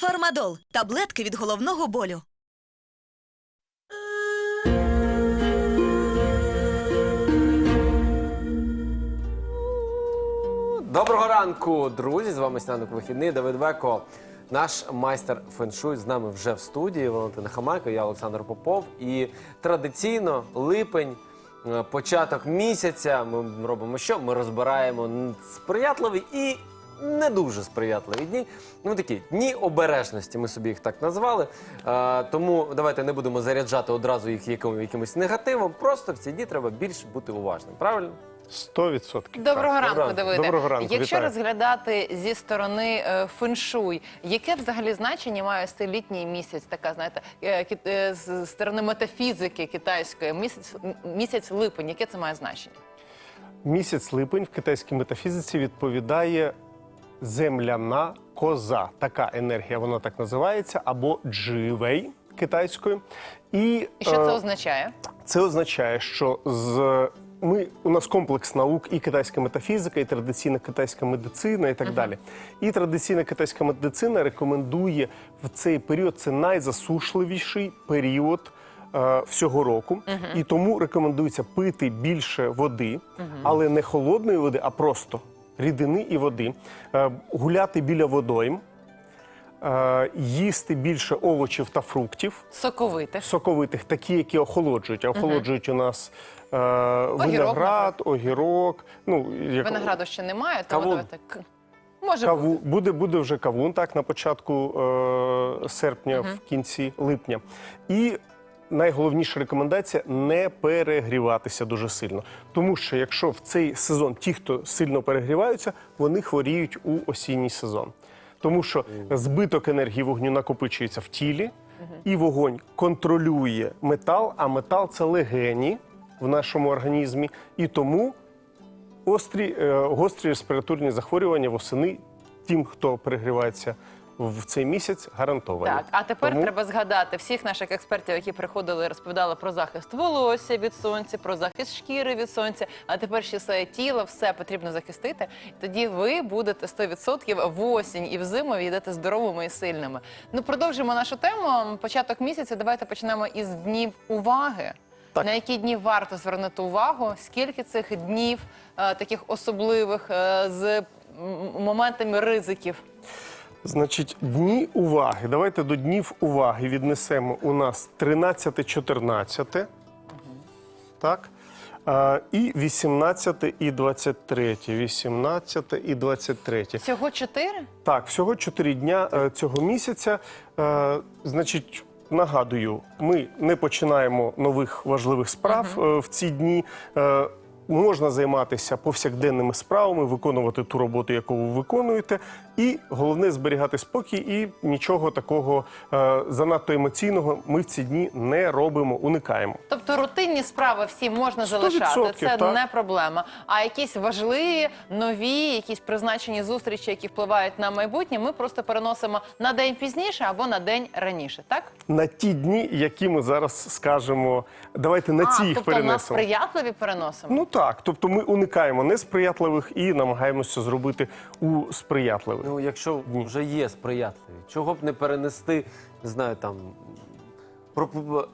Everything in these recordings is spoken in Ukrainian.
Фармадол таблетки від головного болю. Доброго ранку, друзі! З вами сніданок вихідний. Давид Веко, наш майстер феншуй з нами вже в студії. Валентина Хамайко, я Олександр Попов. І традиційно липень, е, початок місяця. Ми робимо що? Ми розбираємо сприятливі і не дуже сприятливі дні. Ну такі дні обережності. Ми собі їх так назвали. Е, тому давайте не будемо заряджати одразу їх яким- якимось негативом. Просто в ці дні треба більше бути уважним. Правильно? Сто відсотків. Доброго так. ранку, Доброго Давиде. Доброго ранку, Якщо вітаю. розглядати зі сторони е, феншуй, яке взагалі значення має ось цей літній місяць, така знаєте, е, кі- е, з сторони метафізики китайської, місяць, м- місяць липень, яке це має значення? Місяць липень в китайській метафізиці відповідає земляна коза. Така енергія, вона так називається, або дживей китайською. І, І що це е, означає? Це означає, що з ми у нас комплекс наук і китайська метафізика, і традиційна китайська медицина, і так далі. І традиційна китайська медицина рекомендує в цей період це найзасушливіший період. е, Всього року, і тому рекомендується пити більше води, але не холодної води, а просто рідини і води, Е, гуляти біля водойм, е, їсти більше овочів та фруктів, Соковите. соковитих, такі, які охолоджують. А охолоджують у нас е, виноград, огірок. Ну, як, Винограду ще немає, тому Кавун. давайте. Може Каву, бути. буде, буде вже кавун, так, на початку е, серпня, в кінці липня. І найголовніша рекомендація не перегріватися дуже сильно. Тому що якщо в цей сезон ті, хто сильно перегріваються, вони хворіють у осінній сезон. Тому що збиток енергії вогню накопичується в тілі, і вогонь контролює метал, а метал це легені в нашому організмі. І тому Острі, е, гострі респіраторні захворювання восени тим, хто перегрівається в цей місяць, гарантовані. Так, а тепер Тому треба згадати всіх наших експертів, які приходили і розповідали про захист волосся від сонця, про захист шкіри від сонця. А тепер ще своє тіло, все потрібно захистити. Тоді ви будете 100% в осінь і в зиму йдете здоровими і сильними. Ну, продовжимо нашу тему. Початок місяця. Давайте почнемо із днів уваги. Так. На які дні варто звернути увагу? Скільки цих днів е, таких особливих е, з моментами ризиків? Значить, дні уваги. Давайте до днів уваги віднесемо у нас 13-14, так? А, і 18 і 23. 18 і 23. Всього чотири? Так, всього 4 дня е, цього місяця. Е, значить, нагадую, ми не починаємо нових важливих справ е, в ці дні. Е, Можна займатися повсякденними справами, виконувати ту роботу, яку ви виконуєте, і головне зберігати спокій, і нічого такого е, занадто емоційного ми в ці дні не робимо, уникаємо. Тобто рутинні справи всі можна залишати, це так. не проблема. А якісь важливі, нові, якісь призначені зустрічі, які впливають на майбутнє, ми просто переносимо на день пізніше або на день раніше, так? На ті дні, які ми зараз скажемо, давайте на ці а, їх тобто на сприятливі переносимо. Ну так, тобто ми уникаємо несприятливих і намагаємося зробити у сприятливих. Ну, якщо вже є сприятливі, чого б не перенести, не знаю, там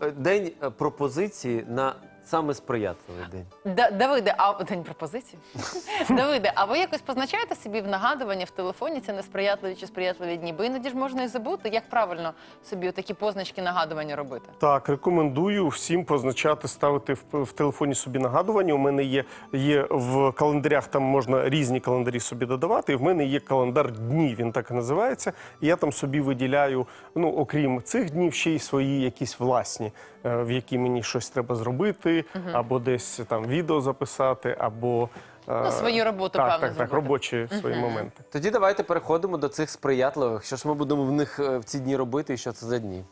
е, день е, пропозиції на саме сприятливий день. Да, Давиде, а день пропозиції? Давиде, а ви якось позначаєте собі в нагадування в телефоні ці несприятливі чи сприятливі дні? Бо іноді ж можна і забути, як правильно собі такі позначки нагадування робити. Так, рекомендую всім позначати, ставити в, в телефоні собі нагадування. У мене є, є в календарях, там можна різні календарі собі додавати. І в мене є календар днів, він так і називається. І я там собі виділяю, ну окрім цих днів, ще й свої якісь власні, е, в які мені щось треба зробити, або десь там відео записати, або е, Ну, свою роботу, так, певно, так, так, зробити. робочі свої моменти. Тоді давайте переходимо до цих сприятливих. Що ж ми будемо в них е, в ці дні робити і що це за дні?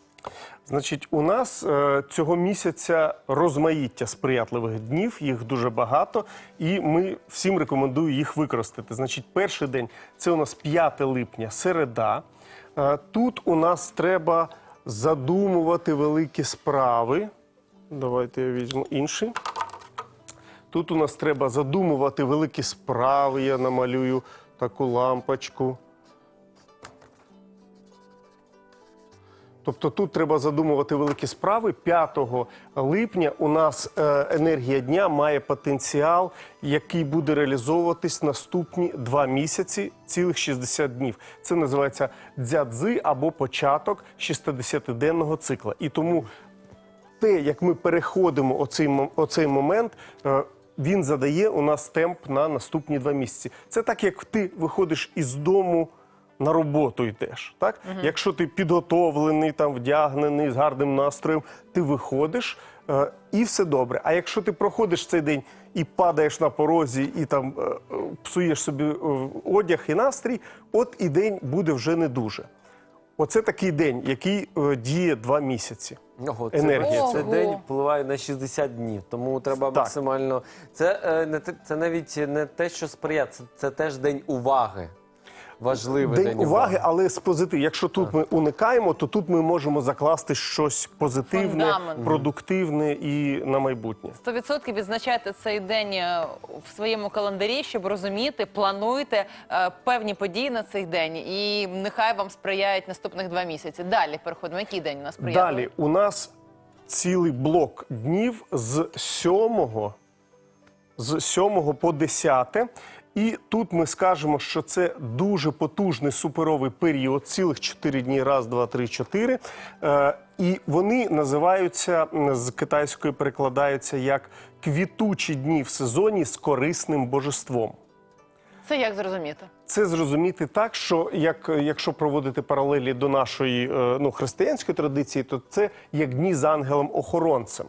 Значить, у нас е, цього місяця розмаїття сприятливих днів, їх дуже багато, і ми всім рекомендую їх використати. Значить, перший день це у нас 5 липня, середа. Е, тут у нас треба задумувати великі справи. Давайте я візьму інший. Тут у нас треба задумувати великі справи. Я намалюю таку лампочку. Тобто тут треба задумувати великі справи. 5 липня у нас е, енергія дня має потенціал, який буде реалізовуватись наступні два місяці, цілих 60 днів. Це називається дзядзи або початок 60-денного цикла. І тому те, як ми переходимо оцей, оцей момент, е, він задає у нас темп на наступні два місяці. Це так, як ти виходиш із дому. На роботу йдеш, так? Якщо ти підготовлений, там вдягнений з гарним настроєм, ти виходиш е, і все добре. А якщо ти проходиш цей день і падаєш на порозі, і там е, псуєш собі одяг і настрій, от і день буде вже не дуже. Оце такий день, який е, діє два місяці. Ого, це, Енергія. Це день впливає на 60 днів, тому треба Так. максимально. Це, е, не те- це навіть не те, що сприяє, це, це теж день уваги. Важливий День уваги, але з позитив. Якщо тут ми уникаємо, то тут ми можемо закласти щось позитивне, Фундамент. продуктивне і на майбутнє. 100% відзначайте цей день е, в своєму календарі, щоб розуміти, плануйте е, певні події на цей день, і нехай вам сприяють наступних два місяці. Далі переходимо. Який день у нас сприяє? Далі у нас цілий блок днів з 7, з 7 по 10. І тут ми скажемо, що це дуже потужний суперовий період, цілих 4 дні, раз, два, три, чотири. Е, і вони називаються з китайської перекладаються як квітучі дні в сезоні з корисним божеством. Це як зрозуміти? Це зрозуміти так, що як, якщо проводити паралелі до нашої е, ну, християнської традиції, то це як дні з ангелом-охоронцем.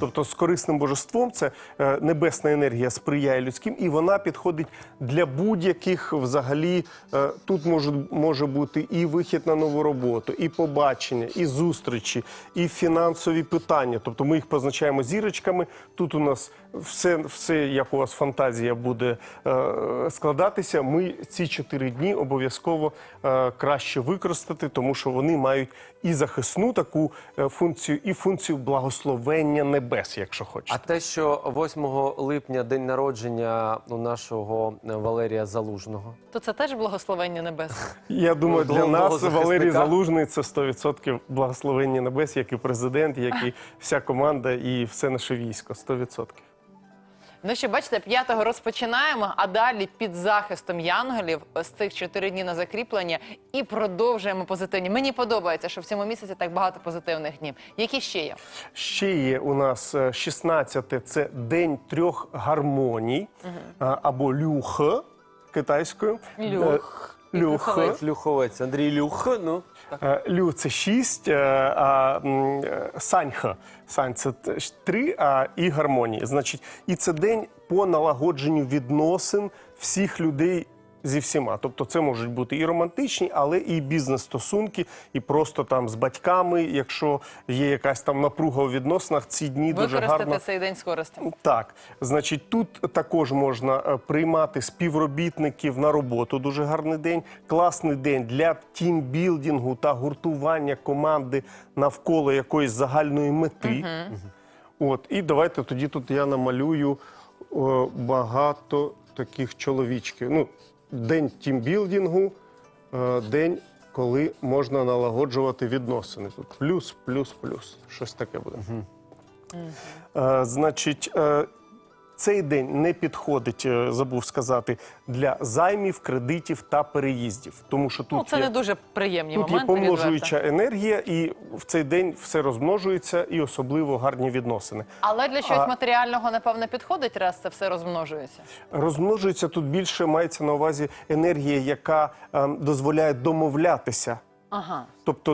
Тобто з корисним божеством це е, небесна енергія сприяє людським, і вона підходить для будь-яких взагалі. е, тут може, може бути і вихід на нову роботу, і побачення, і зустрічі, і фінансові питання. Тобто ми їх позначаємо зірочками. Тут у нас все, все як у вас фантазія буде е, складатися. Ми ці чотири дні обов'язково краще використати, тому що вони мають і захисну таку функцію, і функцію благословення небес, якщо А те, що 8 липня день народження у нашого е, Валерія Залужного. То це теж благословення небес. Я думаю, для нас. Валерій Залужний це 100% благословення небес, як і президент, як і вся команда, і все наше військо. 100%. Ну що, бачите, п'ятого розпочинаємо, а далі під захистом янголів з цих чотири дні на закріплення і продовжуємо позитивні. Мені подобається, що в цьому місяці так багато позитивних днів. Які ще є? Ще є у нас е, 16 це день трьох гармоній угу. або люх китайською. Люх. Е, Люх. Люховець. Люховець, Андрій Люх. Ну. Е, Лю це 6, а м, е, саньха. Сань це 3, а і гармонії. Значить, і це день по налагодженню відносин всіх людей зі всіма. Тобто це можуть бути і романтичні, але і бізнес-стосунки, і просто там з батьками, якщо є якась там напруга у відносинах, ці дні дуже Використати цей день з користю. Так, значить, тут також можна е, приймати співробітників на роботу. Дуже гарний день, класний день для тімбілдингу та гуртування команди навколо якоїсь загальної мети. От, і давайте тоді тут я намалюю о, багато таких чоловічків. Ну, день тімбілдингу, е, день, коли можна налагоджувати відносини. Тут плюс, плюс, плюс. Щось таке буде. Е, Значить, е, цей день не підходить, е, забув сказати, для займів, кредитів та переїздів. Тому що тут Ну, це є, не дуже приємні тут є моменти. відверто. помножуюча енергія, і в цей день все розмножується, і особливо гарні відносини. Але для чогось А- матеріального, напевно, підходить, раз це все розмножується. Розмножується тут більше мається на увазі енергія, яка е, дозволяє домовлятися. Ага. Тобто,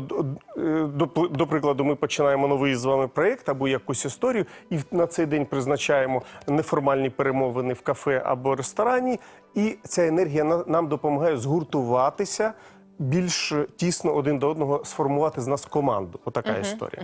е, до, до прикладу, ми починаємо новий з вами проєкт або якусь історію, і на цей день призначаємо неформальні перемовини в кафе або ресторані, і ця енергія на- нам допомагає згуртуватися. Більш тісно один до одного сформувати з нас команду. Отака історія.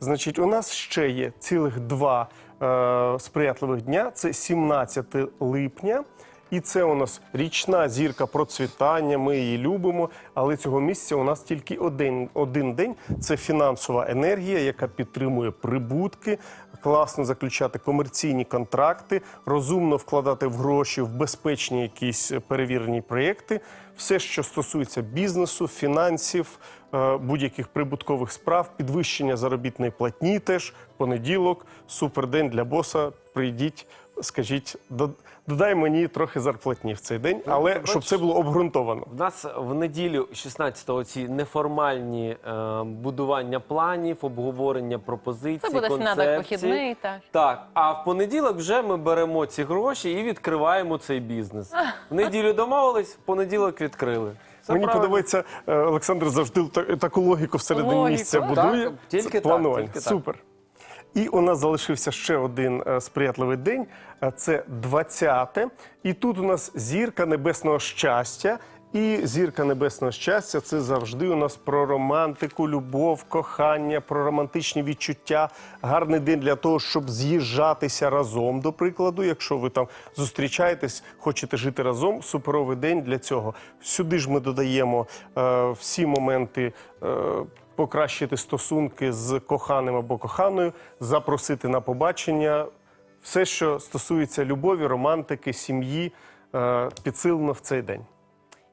Значить, у нас ще є цілих два е, сприятливих дня. Це 17 липня. І це у нас річна зірка процвітання. Ми її любимо. Але цього місяця у нас тільки один, один день. Це фінансова енергія, яка підтримує прибутки, класно заключати комерційні контракти, розумно вкладати в гроші в безпечні якісь перевірені проєкти. Все, що стосується бізнесу, фінансів, е, будь-яких прибуткових справ, підвищення заробітної платні теж понеділок, супердень для боса. Прийдіть, скажіть, додай мені трохи зарплатні в цей день, але бачиш, щоб це було обґрунтовано. В нас в неділю 16-го ці неформальні е, будування планів, обговорення пропозицій, Це буде сніданок вихідний. Так. Так, а в понеділок вже ми беремо ці гроші і відкриваємо цей бізнес. В неділю домовились, в понеділок відкрили. Все Мені правильно. подобається, е, Олександр завжди таку логіку всередині Логіку. місця Так, будує. тільки Це так, тільки так. Супер. І у нас залишився ще один е, сприятливий день. е, Це 20-те. І тут у нас зірка небесного щастя. І зірка небесного щастя це завжди у нас про романтику, любов, кохання, про романтичні відчуття. Гарний день для того, щоб з'їжджатися разом, до прикладу. Якщо ви там зустрічаєтесь, хочете жити разом, суперовий день для цього. Сюди ж ми додаємо е, всі моменти. Е, Покращити стосунки з коханим або коханою, запросити на побачення, все, що стосується любові, романтики, сім'ї, е, підсилено в цей день.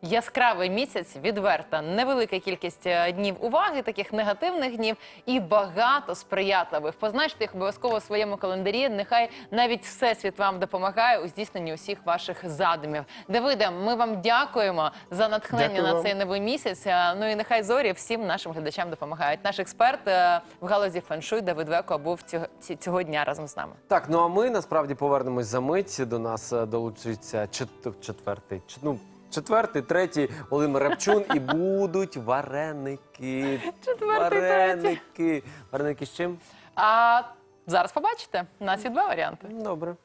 Яскравий місяць, відверта, невелика кількість е, днів уваги, таких негативних днів, і багато сприятливих. Позначте їх обов'язково у своєму календарі. Нехай навіть всесвіт вам допомагає у здійсненні усіх ваших задумів. Давиде, ми вам дякуємо за натхнення Дякую на вам. цей новий місяць. Е, Ну і нехай зорі всім нашим глядачам допомагають. Наш експерт е, в галузі феншуй Давид Веко був цього, цього дня разом з нами. Так, ну а ми насправді повернемось за мить. До нас долучиться чет- четвертий, чет- ну, четвертий, третій Володимир Рапчун і будуть вареники. Четвертий, вареники. Вареники з чим? А зараз побачите. У нас є два варіанти. Добре.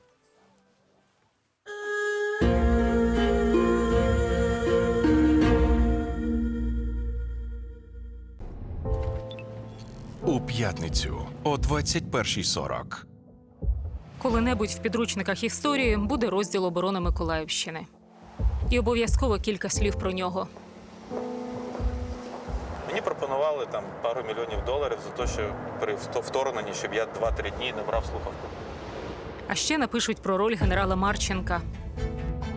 у п'ятницю о 21.40. Коли-небудь в підручниках історії буде розділ оборони Миколаївщини. І обов'язково кілька слів про нього. Мені пропонували там пару мільйонів доларів за те, що при вторгненні, щоб я 2-3 дні не брав слухавку. А ще напишуть про роль генерала Марченка.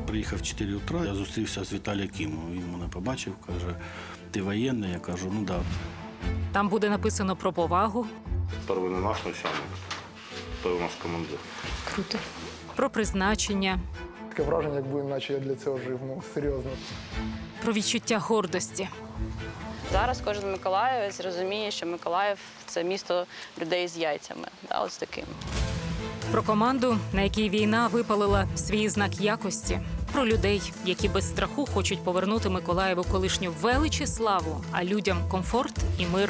Приїхав в 4 утра, я зустрівся з Віталієм Кімом. Він мене побачив, каже: ти воєнний? Я кажу, ну да. Там буде написано про повагу, Перший не наш начальник, той у нас командир. про призначення, Таке враження, якби наче я для цього жив. Ну серйозно. про відчуття гордості. Зараз кожен миколаївець розуміє, що Миколаїв це місто людей з яйцями. Да, ось таким. Про команду, на якій війна випалила свій знак якості, про людей, які без страху хочуть повернути Миколаєву колишню велич і славу, а людям комфорт і мир.